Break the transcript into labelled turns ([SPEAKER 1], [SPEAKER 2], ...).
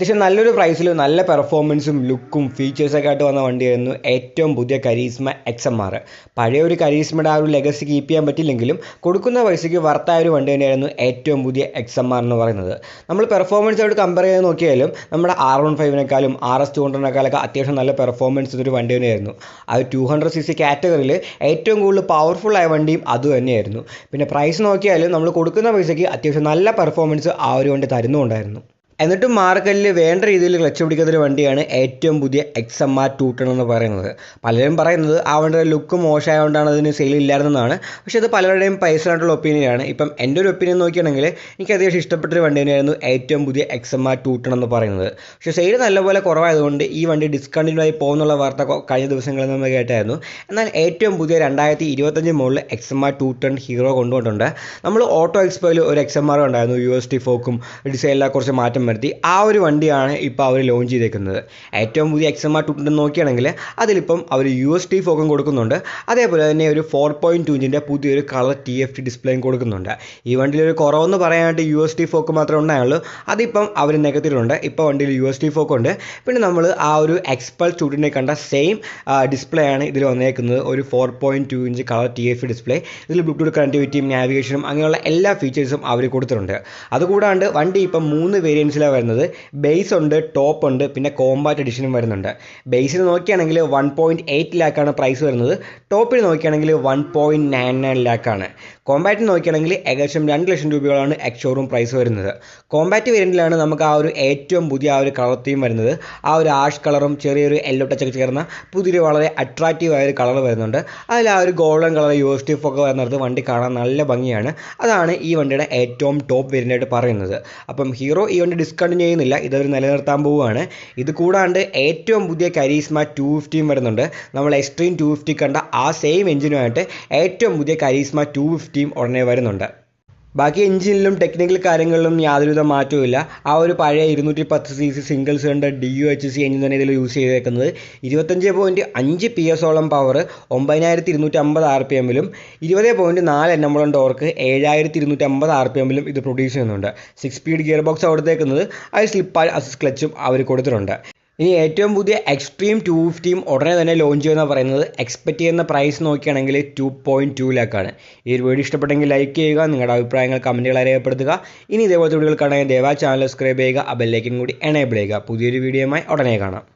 [SPEAKER 1] അത്യാവശ്യം നല്ലൊരു പ്രൈസിൽ നല്ല പെർഫോമൻസും ലുക്കും ഫീച്ചേഴ്സൊക്കെ ആയിട്ട് വന്ന വണ്ടിയായിരുന്നു ഏറ്റവും പുതിയ കരീസ്മ എക്സ് എം ആർ പഴയ ഒരു കരീസ്മയുടെ ആ ഒരു ലെഗസി കീപ്പ് ചെയ്യാൻ പറ്റില്ലെങ്കിലും കൊടുക്കുന്ന പൈസയ്ക്ക് വർത്തായ ഒരു വണ്ടി തന്നെയായിരുന്നു ഏറ്റവും പുതിയ എക്സ് എം ആർ എന്ന് പറയുന്നത്. നമ്മൾ പെർഫോമൻസായിട്ട് കമ്പയർ ചെയ്ത് നോക്കിയാലും നമ്മുടെ ആർ വൺ ഫൈവിനേക്കാളും ആർ എസ് ടു ഹൺഡ്രഡിനേക്കാളൊക്കെ അത്യാവശ്യം നല്ല പെർഫോമൻസ് ഒരു വണ്ടി തന്നെയായിരുന്നു. ആ ടു ഹൺഡ്രഡ് സി സി കാറ്റഗറിയിൽ ഏറ്റവും കൂടുതൽ പവർഫുൾ ആയ വണ്ടിയും അത് തന്നെയായിരുന്നു. പിന്നെ പ്രൈസ് നോക്കിയാലും നമ്മൾ കൊടുക്കുന്ന പൈസയ്ക്ക് അത്യാവശ്യം നല്ല പെർഫോമൻസ് ആ ഒരു വണ്ടി തരുന്നുണ്ടായിരുന്നു. എന്നിട്ടും മാർക്കറ്റിൽ വേണ്ട രീതിയിൽ ക്ലച്ച് പിടിക്കുന്ന ഒരു വണ്ടിയാണ് ഏറ്റവും പുതിയ X M R two ten എന്ന് പറയുന്നത്. പലരും പറയുന്നത് ആ വണ്ടിയുടെ ലുക്ക് മോശമായതുകൊണ്ടാണ് അതിന് സെയിൽ ഇല്ലായിരുന്നതാണ് പക്ഷേ അത് പലരുടെയും പേഴ്സണായിട്ടുള്ള ഒപ്പീനിയനാണ് ഇപ്പം എന്റെ ഒരു ഒപ്പീനിയൻ നോക്കിയാണെങ്കിൽ എനിക്ക് അത്യാവശ്യം ഇഷ്ടപ്പെട്ടൊരു വണ്ടി തന്നെയായിരുന്നു ഏറ്റവും പുതിയ X M R two ten എന്ന് പറയുന്നത്. പക്ഷേ സെയിൽ നല്ലപോലെ കുറവായതുകൊണ്ട് ഈ വണ്ടി ഡിസ്കണ്ടിന്യൂ ആയി പോകുന്നുള്ള വാർത്ത കഴിഞ്ഞ ദിവസങ്ങളിൽ നമ്മൾ കേട്ടായിരുന്നു. എന്നാൽ ഏറ്റവും പുതിയ രണ്ടായിരത്തി ഇരുപത്തഞ്ച് മുകളിൽ X M R two ten Hero കൊണ്ടുവന്നിട്ടുണ്ട്. നമ്മൾ ഓട്ടോ എക്സ്പോയിൽ ഒരു എക്സ് എം ആർ ഉണ്ടായിരുന്നു. യു എസ് ടി ഫോക്കും ഡിസൈനിലെ കുറച്ച് മാറ്റം വരുത്തി ആ ഒരു വണ്ടിയാണ് ഇപ്പോൾ അവർ ലോഞ്ച് ചെയ്തേക്കുന്നത്. ഏറ്റവും പുതിയ എക്സ് എം ആർ ടു നോക്കുകയാണെങ്കിൽ അതിലിപ്പം അവർ യു എസ് ടി ഫോക്കും കൊടുക്കുന്നുണ്ട്. അതേപോലെ തന്നെ ഒരു ഫോർ പോയിന്റ് ടു ഇഞ്ചിന്റെ പുതിയൊരു കളർ ടി എഫ് ടി ഡിസ്പ്ലേയും കൊടുക്കുന്നുണ്ട്. ഈ വണ്ടിയിൽ ഒരു കുറവെന്ന് പറയാനായിട്ട് യു എസ് ടി ഫോക്ക് മാത്രമേ ഉണ്ടായുള്ളൂ. അതിപ്പം അവർ നികത്തിയിട്ടുണ്ട്. ഇപ്പോൾ വണ്ടിയിൽ യു എസ് ടി ഫോക്ക് ഉണ്ട്. പിന്നെ നമ്മൾ ആ ഒരു എക്സ്പൾ സ്റ്റുഡിനെ കണ്ട സെയിം ഡിസ്പ്ലേ ആണ് ഇതിൽ വന്നേക്കുന്നത്. ഒരു four point two inch colour T F display ഇതിൽ ബ്ലൂടൂത്ത് കണക്ടിവിറ്റിയും നാവിഗേഷനും അങ്ങനെയുള്ള എല്ലാ ഫീച്ചേഴ്സും അവർ കൊടുത്തിട്ടുണ്ട്. അതുകൂടാണ്ട് വണ്ടി ഇപ്പം മൂന്ന് വേരിയൻസിലാണ് വരുന്നത്. ബേസ് ഉണ്ട് ടോപ്പ് ഉണ്ട് പിന്നെ കോമ്പാറ്റ് എഡിഷനും വരുന്നുണ്ട്. ബേസിൽ നോക്കുകയാണെങ്കിൽ വൺ പോയിന്റ് എയ്റ്റ് ലാക്കാണ് പ്രൈസ് വരുന്നത്. ടോപ്പിൽ നോക്കുകയാണെങ്കിൽ വൺ പോയിന്റ് നയൻ നയൻ ലാക്കാണ് കോമ്പാറ്റ് നോക്കുകയാണെങ്കിൽ ഏകദേശം രണ്ട് ലക്ഷം രൂപയോളാണ് എക്സോറും പ്രൈസ് വരുന്നത്. കോമ്പാറ്റ് വേരിയന്റിലാണ് നമുക്ക് ആ ഒരു ഏറ്റവും പുതിയ ആ ഒരു കളർ തീം വരുന്നത്. ആ ഒരു ആഷ് കളറും ചെറിയൊരു യെല്ലോ ടച്ചൊക്കെ ചേർന്ന പുതിയൊരു വളരെ അട്രാക്റ്റീവ് ആയ ഒരു കളർ വരുന്നുണ്ട്. അതിൽ ആ ഒരു golden colour U S T ഒക്കെ വരുന്നത് വണ്ടി കാണാൻ നല്ല ഭംഗിയാണ്. അതാണ് ഈ വണ്ടിയുടെ ഏറ്റവും ടോപ്പ് വേരിയന്റായിട്ട് പറയുന്നത്. അപ്പം ഹീറോ ഈ വണ്ടി ഡിസ്കണ്ടിന്യൂ ചെയ്യുന്നില്ല. ഇതവർ നിലനിർത്താൻ പോവുകയാണ്. ഇത് കൂടാണ്ട് ഏറ്റവും പുതിയ കരീസ്മ ടു ഫിഫ്റ്റിയും വരുന്നുണ്ട്. നമ്മൾ എക്സ്ട്രീം ടു ഫിഫ്റ്റി കണ്ട ആ സെയിം എഞ്ചിനുമായിട്ട് ഏറ്റവും പുതിയ കരീസ്മ ടു ഫിഫ്റ്റിയും ഉടനെ വരുന്നുണ്ട്. ബാക്കി എഞ്ചിനിലും ടെക്നിക്കൽ കാര്യങ്ങളിലും യാതൊരുവിധ മാറ്റവും ഇല്ല. ആ ഒരു പഴയ ഇരുന്നൂറ്റി പത്ത് C C single cylinder D U H C engine തന്നെ ഇതിൽ യൂസ് ചെയ്തേക്കുന്നത്. ഇരുപത്തഞ്ച് പോയിന്റ് അഞ്ച് പി എസ് ഓളം പവർ ഒമ്പതിനായിരത്തി ഇരുന്നൂറ്റി അമ്പത് ആർ പി എമ്മിലും ഇരുപത് പോയിന്റ് നാല് എൻ എമ്മോളം ടോർക്ക് ഏഴായിരത്തി ഇരുന്നൂറ്റി അമ്പത് ആർ പി എമ്മിലും ഇത് പ്രൊഡ്യൂസ് ചെയ്യുന്നുണ്ട്. സിക്സ് സ്പീഡ് ഗിയർ ബോക്സ് കൊടുത്തേക്കുന്നത് അത് സ്ലിപ്പ് അസിസ് ക്ലച്ചും അവർ കൊടുത്തിട്ടുണ്ട്. ഇനി ഏറ്റവും പുതിയ എക്സ്ട്രീം ടു ഫിഫ്റ്റിയും ഉടനെ തന്നെ ലോഞ്ച് ചെയ്യുന്ന പറയുന്നത്. എക്സ്പെക്ട് ചെയ്യുന്ന പ്രൈസ് നോക്കുകയാണെങ്കിൽ ടു പോയിന്റ് ടു ലാക്കാണ് ഈ ഒരു വീഡിയോ ഇഷ്ടപ്പെട്ടെങ്കിൽ ലൈക്ക് ചെയ്യുക നിങ്ങളുടെ അഭിപ്രായങ്ങൾ കമന്റുകൾ രേഖപ്പെടുത്തുക ഇനി ഇതേപോലത്തെ വീഡിയോകൾ കാണാൻ ദയവായി ചാനൽ സബ്സ്ക്രൈബ് ചെയ്യുക ആ ബെല്ലേക്കും കൂടി എനേബിൾ ചെയ്യുക. പുതിയൊരു വീഡിയോയുമായി ഉടനെ കാണാം.